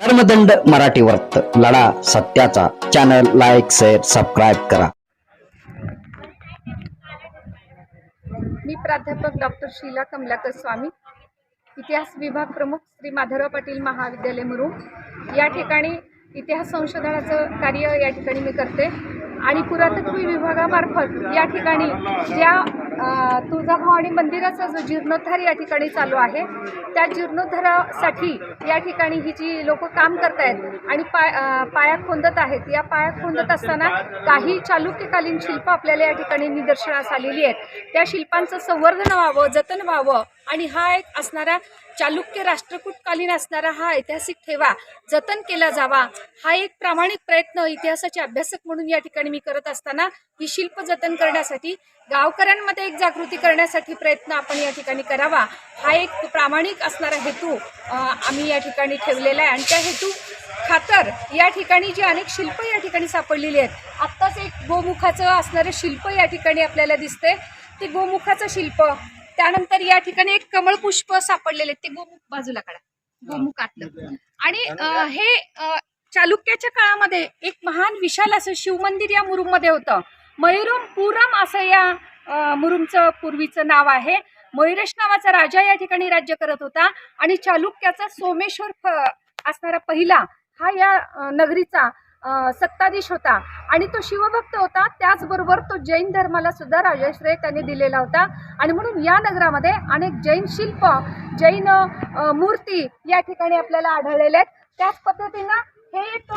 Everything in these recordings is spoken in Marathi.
धर्मदंड मराठी वर्त लढा सत्याचा. चॅनल लाईक शेअर सबस्क्राईब करा. मी प्राध्यापक डॉक्टर शीला कमलाकर स्वामी इतिहास विभाग प्रमुख श्री माधवराव पाटील महाविद्यालय मुरुम. या ठिकाणी इतिहास संशोधनाचं कार्य या ठिकाणी मी करते. आणि पुरातत्व विभागामार्फत या ठिकाणी ज्या तुळजाभवानी मंदिराचा जो जीर्णोद्धार या ठिकाणी चालू आहे त्या जीर्णोद्धारासाठी या ठिकाणी ही जी लोक काम करत आहेत आणि पाय पाया खोंदत आहेत या पाया खोंदत असताना काही चालुक्यकालीन शिल्पं आपल्याला या ठिकाणी निदर्शनास आलेली आहेत. त्या शिल्पांचं संवर्धन व्हावं जतन व्हावं आणि हा एक असणारा चालुक्य राष्ट्रकूटकालीन असणारा हा ऐतिहासिक ठेवा जतन केला जावा हा एक प्रामाणिक प्रयत्न इतिहासाचे अभ्यासक म्हणून या ठिकाणी मी करत असताना ही शिल्प जतन करण्यासाठी गावकऱ्यांमध्ये एक जागृती करण्यासाठी प्रयत्न आपण या ठिकाणी करावा. हा एक प्रामाणिक असणारा हेतू आम्ही या ठिकाणी ठेवलेला आहे. आणि त्या हेतू खातर या ठिकाणी जी अनेक शिल्प या ठिकाणी सापडलेली आहेत आत्ताच एक गोमुखाचं असणारं शिल्प या ठिकाणी आपल्याला दिसते ते गोमुखाचं शिल्प त्यानंतर या ठिकाणी एक कमळ पुष्प सापडलेले. ते गोमुख बाजूला काढा. गोमुखातलं आणि हे चालुक्याच्या काळामध्ये एक महान विशाल असं शिवमंदिर या मुरुममध्ये होतं. मयुरम पुरम असं या मुरुमचं पूर्वीचं नाव आहे. मयुरेश नावाचा राजा या ठिकाणी राज्य करत होता. आणि चालुक्याचा सोमेश्वर असणारा पहिला हा या नगरीचा सत्ताधीश होता. आणि तो शिवभक्त होता. त्याचबरोबर तो जैन धर्माला सुद्धा राजाश्रय त्याने दिलेला होता. आणि म्हणून या नगरामध्ये अनेक जैन शिल्प जैन मूर्ती या ठिकाणी आपल्याला आढळलेले आहेत. त्याच पद्धतीनं हे एक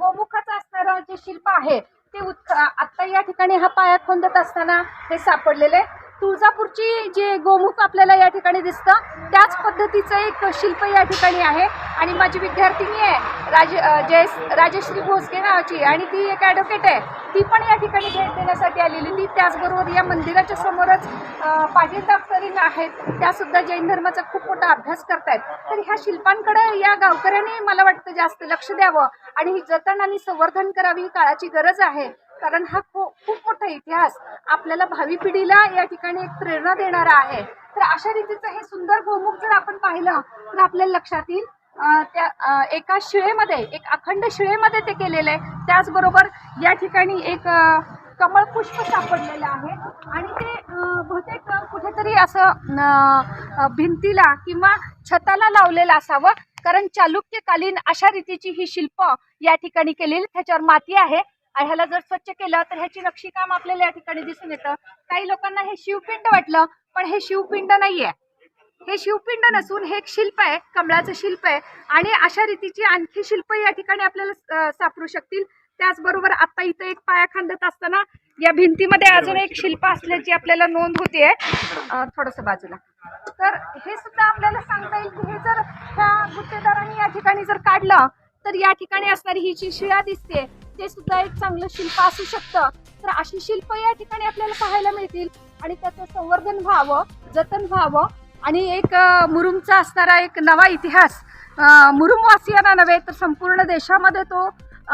गोमुखाचं असणारं जे शिल्प आहे ते उत्ख आत्ता या ठिकाणी हा पाया खोंदत असताना हे सापडलेले आहे. तुळजापूरची जे गोमुख आपल्याला या ठिकाणी दिसतं त्याच पद्धतीचं एक शिल्प या ठिकाणी आहे. आणि माझी विद्यार्थिनी आहे राज जयस राजेश्री राजश्री नावाची. आणि ती एक ॲडव्होकेट आहे. ती पण या ठिकाणी भेट देण्यासाठी आलेली. ती त्याचबरोबर या मंदिराच्या समोरच अ, पाटील आहेत. त्यासुद्धा जैन धर्माचा खूप मोठा अभ्यास करतायत. तर ह्या शिल्पांकडे या गावकऱ्यांनी मला वाटतं जास्त लक्ष द्यावं. आणि ही जतन आणि संवर्धन करावी ही काळाची गरज आहे. कारण हा खूप खूप मोठा इतिहास आपल्याला भावी पिढीला या ठिकाणी एक प्रेरणा देणारा आहे. तर अशा रीतीचं हे सुंदर गोमुख जर आपण पाहिलं तर आपल्याला लक्षात येईल त्या एका शिळेमध्ये एक अखंड शिळेमध्ये ते केलेलं आहे त्याचबरोबर या ठिकाणी एक कमळ पुष्प सापडलेलं आहे. आणि ते बहुतेक कुठेतरी असं भिंतीला किंवा छताला लावलेलं असावं. कारण चालुक्यकालीन अशा रीतीची ही शिल्प या ठिकाणी केलेली त्याच्यावर माती आहे. आणि ह्याला जर स्वच्छ केलं तर ह्याची नक्षीकाम आपल्याला या ठिकाणी दिसून येतं. काही लोकांना हे शिवपिंड वाटलं पण हे शिवपिंड नाहीये. हे शिवपिंड नसून हे एक शिल्प आहे कमळाचं शिल्प आहे. आणि अशा रीतीची आणखी शिल्प या ठिकाणी आपल्याला सापडू शकतील. त्याचबरोबर आता इथं एक पाया खांदत असताना या भिंतीमध्ये अजून एक शिल्प असल्याची आपल्याला नोंद होते थोडंसं बाजूला. तर हे सुद्धा आपल्याला सांगता येईल की हे जर ह्या गुत्तेदारांनी या ठिकाणी जर काढलं तर या ठिकाणी असणारी ही जी शिळा दिसते ते सुद्धा एक चांगलं शिल्प असू शकतं. तर अशी शिल्प या ठिकाणी आपल्याला पाहायला मिळतील. आणि त्याचं संवर्धन व्हावं जतन व्हावं. आणि एक मुरुमचा असणारा एक नवा इतिहास मुरुमवासियांना नव्हे तर संपूर्ण देशामध्ये तो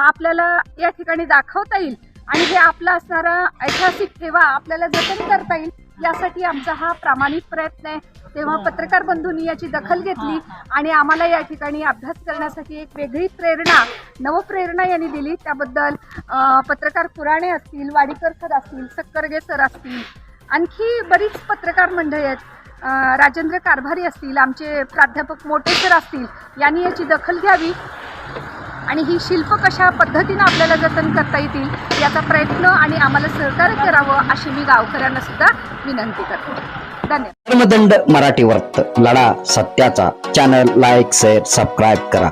आपल्याला या ठिकाणी दाखवता येईल. आणि हे आपला असणारा ऐतिहासिक ठेवा आपल्याला जतन करता येईल. यासाठी आमचा हा प्रामाणिक प्रयत्न आहे. तेव्हा पत्रकार बंधूंनी याची दखल घेतली आणि आम्हाला या ठिकाणी अभ्यास करण्यासाठी एक वेगळी प्रेरणा नवप्रेरणा यांनी दिली. त्याबद्दल पत्रकार पुराणे असतील वाडीकर सर असतील सक्करगे सर असतील आणखी बरीच पत्रकार मंडळी आहेत. राजेंद्र कारभारी असतील आमचे प्राध्यापक मोटे सर असतील यांनी याची दखल घ्यावी. आणि ही शिल्प कशा पद्धतीनं आपल्याला जतन करता येतील याचा प्रयत्न आणि आम्हाला सहकार्य करावं अशी मी गावकऱ्यांना सुद्धा विनंती करते. धन्यवाद. धर्मदंड मराठी वर्त लढा सत्याचा. चॅनल लाईक शेअर सबस्क्राईब करा.